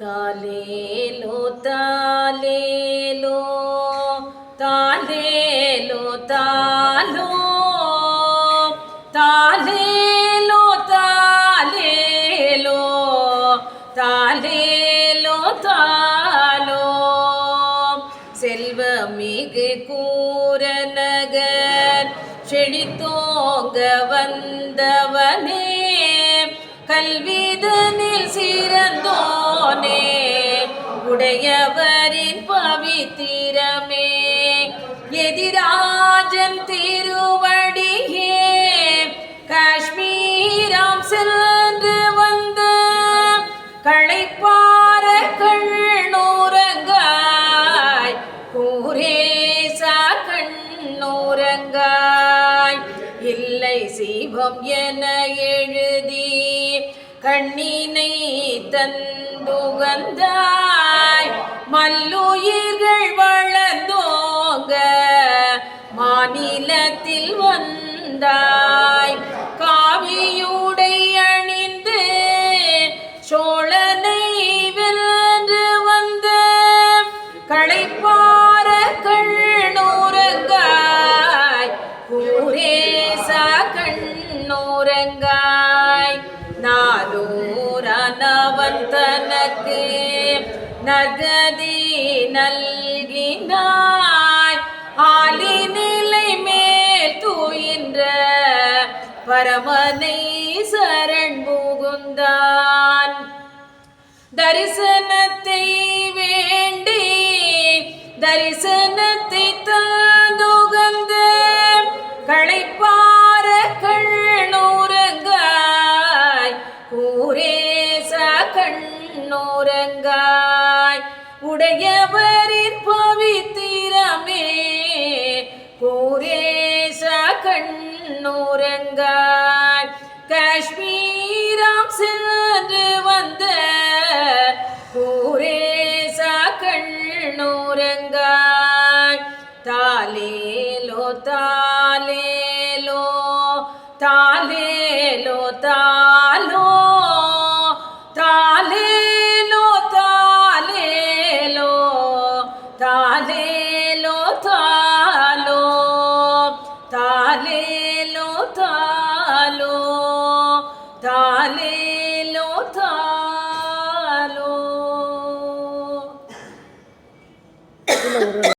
தாலேலோ தாலேலோ தாலேலோ தாலோ தாலேலோ தாலேலோ தாலேலோ தாலோ செல்வமிகு கூரநகர் செழித்தோங்க வந்தவனே கல்விதனில் சிறந்தோனே உடையவரின் பவித்திரமே. எதிராஜன் திருவடியே காஷ்மீரம் சென்று வந்த களைப்பார கண்ணூரங்காய் கூரேசா கண்ணூரங்காய். இல்லை சிவம் என எழுதி கண்ணினை தன் தந்துகந்தாய் மல்லுயிர்கள் வளர்ந்தோங்க மாநிலத்தில் வந்தாய். காவியுடை அணிந்து சோழனை வென்று வந்த களைப்பார கண்ணூரங்காய். கூரேசா கண்ணூரங்காய் தனக்கு நகதி நல்கினாய். ஆலி நிலை மேல் தூயின்ற பரமனை சரண் புகுந்தான். தரிசனத்தை வேண்டி தரிசனத்தை உடையவரின் பவித்திரமே. கோரேசா கண்ணூரங்காய். காஷ்மீராம் சென்று வந்த கோரேசா கண்ணூரங்காய். தாலேலோ தாலேலோ தாலேலோ தாலோ తాలే లో తాలో తాలే లో తాలే